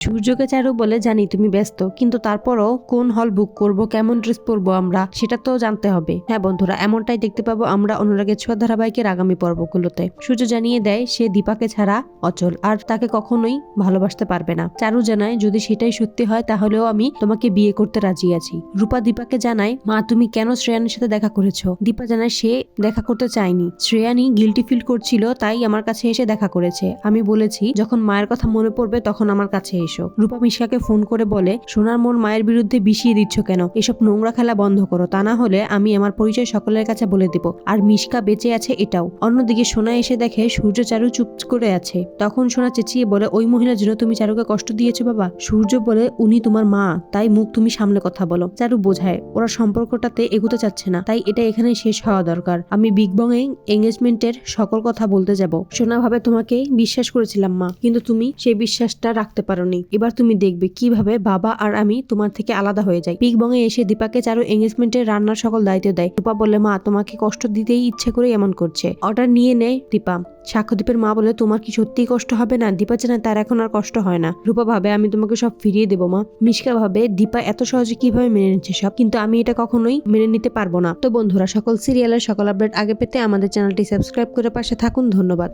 সূর্যকে চারু বলে, জানি তুমি ব্যস্ত, কিন্তু তারপরও কোন হল বুক করব, কেমন ড্রেস পরবো আমরা, সেটা তো জানতে হবে। হ্যাঁ বন্ধুরা, এমনটাই দেখতে পাবো আমরা অনুরাগের ছোঁয়া ধারাবাহিকের আগামী পর্বগুলোতে। সূর্য জানিয়ে দেয়, সে দীপাকে ছাড়া অচল, আর তাকে কখনোই ভালোবাসতে পারবে না। চারু জানায়, যদি সেটাই সত্যি হয়, তাহলেও আমি তোমাকে বিয়ে করতে রাজি আছি। রূপা দীপাকে জানায়, মা, তুমি কেন শ্রেয়ানের সাথে দেখা করেছ? দীপা জানায়, সে দেখা করতে চায়নি। শ্রেয়ানি গিলটি ফিল করছিল, তাই আমার কাছে এসে দেখা করেছে। আমি বলেছি, যখন মায়ের কথা মনে পড়বে, তখন আমার কাছে এসো। রূপা মিশকাকে ফোন করে বলে, সোনার মন মায়ের বিরুদ্ধে বিষিয়ে দিচ্ছ কেন? এসব নোংরা খেলা বন্ধ করো। তা না হলে আমি আমার পরিচয় সকলের কাছে বলে দিব। আর মিশকা বেঁচে আছে এটাও। অন্যদিকে সোনা এসে দেখে সূর্য চারু চুপ করে আছে। তখন সোনা চেঁচিয়ে বলে, ওই মহিলার জন্য তুমি চারুকে কষ্ট দিয়েছ বাবা? সূর্য বলে, উনি তোমার মা, তাই মুখ তুমি সামনে কথা বলো। চারু বোঝায়, ওরা সম্পর্কটাতে এগোতে চাচ্ছে না, তাই এটা এখানে শেষ হওয়া দরকার। আমি বিগ বং এ এঙ্গেজমেন্টের সকল কথা বলতে যাব। সোনা ভাবে তোমাকে বিশ্বাস করেছিলাম মা, কিন্তু তুমি সেই বিশ্বাসটা রাখতে পারোনি। এবার তুমি দেখবে কীভাবে বাবা আর আমি তোমার থেকে আলাদা হয়ে যাই। বং এসে দীপাকে চারু এঙ্গেজমেন্টের রান্নার সকল দায়িত্ব দেয়। রূপা বলে, মা, তোমাকে কষ্ট দিতেই ইচ্ছে করে এমন করছে। অর্ডার নিয়ে নেয় দীপা। সাক্ষ্যদীপের মা বলে, তোমার কি সত্যিই কষ্ট হবে না? দীপা জানায় তার এখন আর কষ্ট হয় না। রূপা ভাবে, আমি তোমাকে সব ফিরিয়ে দেবো, মা। মিশকা ভাবে, দীপা এত সহজে কীভাবে মেনে নিচ্ছে সব? কিন্তু আমি এটা কখনোই মেনে নিতে পারব না। তো বন্ধুরা, সকল সিরিয়ালের সকল আপডেট আগে পেতে আমাদের চ্যানেলটি সাবস্ক্রাইব করে পাশে থাকুন। ধন্যবাদ।